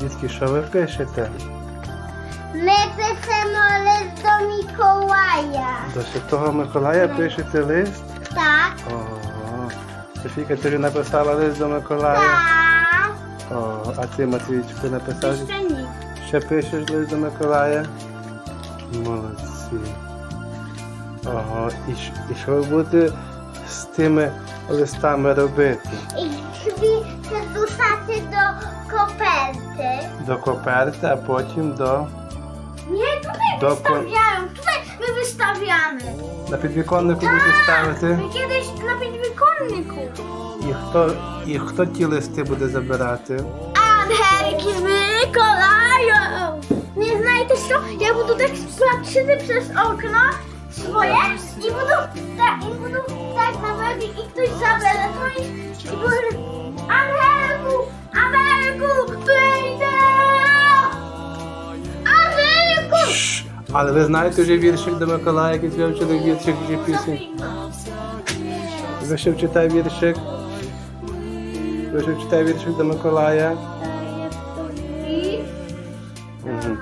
Дітки, що ви пишете? Ми пишемо лист до Миколая. До Святого Миколая пишете лист? Так. Ого. Софійка, ти вже написала лист до Миколая? Так. О, а ти, Матвійчику, написав? Ще ні. Ще пишеш лист до Миколая? Молодці. Ого, і, і що ви будете з тими листами робити? І собі до коперти. До коперти, а потім до Ні, tutaj До wystawiają. Tutaj my wystawiamy. на підвіконнику будете ставити. My kiedyś na підвіконнику. І хто, і хто ті листи буде забирати? Анgeliki Mikołaju! Nie знаєте що? Я буду так patrzyty przez okno swoje i budu tak, i budu tak na wagi i ktoś zabierze to i, i budu Angelku! Angelku! Але ви знаєте вже віршик до Миколая, який ви вчили віршик вже пісень. Ви ще вчитає віршик? Ви ще вчитає віршик до Миколая?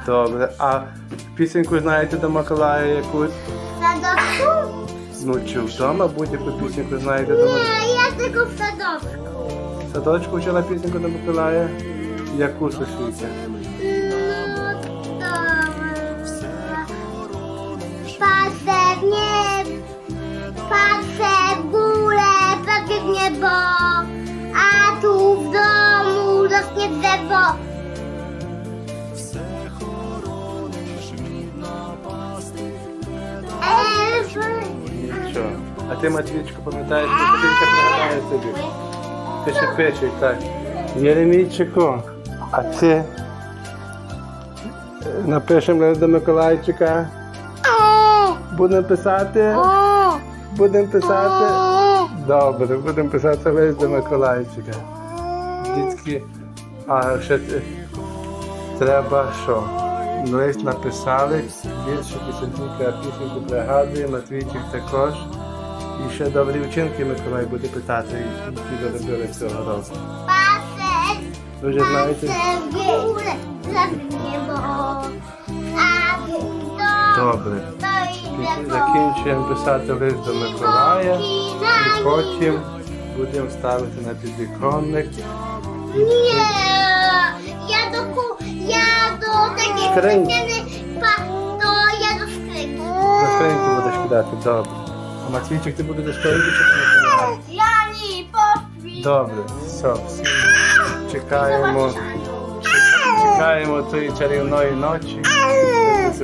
Добре. А пісеньку знаєте до Миколая якусь? Sadowku? Ну чи вдома будь-яку пісеньку знаєте до Миколая? я tylko w sadowku. В Садочку вчила пісеньку до Миколая? Яку Софійка? А ти, Матвійчику, пам'ятаєш, що Софійка пригадає тобі? Ти ще пишеш, так. Єремійчику, а ти е, напишемо до Миколайчика. Будемо писати? Будемо писати? Добре, будемо писати лист до Миколайчика. Дітки, а ще те- треба що? Лист написали, віршики Софійка пісеньку пригадує, Матвійчик також. І ще добрі вчинки Миколай буде питати, які заробили цього року. Ви вже знаєте? Добре. Закінчуємо писати лист до Миколая і потім будемо ставити на підвіконник. Ku, ja do takiej Skręci. specjalnej, pa, to ja. До скриньки будеш кидати, добре. А Матвійчик, ти будеш до скриньки чи до Миколая? Ja nie poszli. Добре, все, всі чекаємо, чекаємо тої чарівної ночі з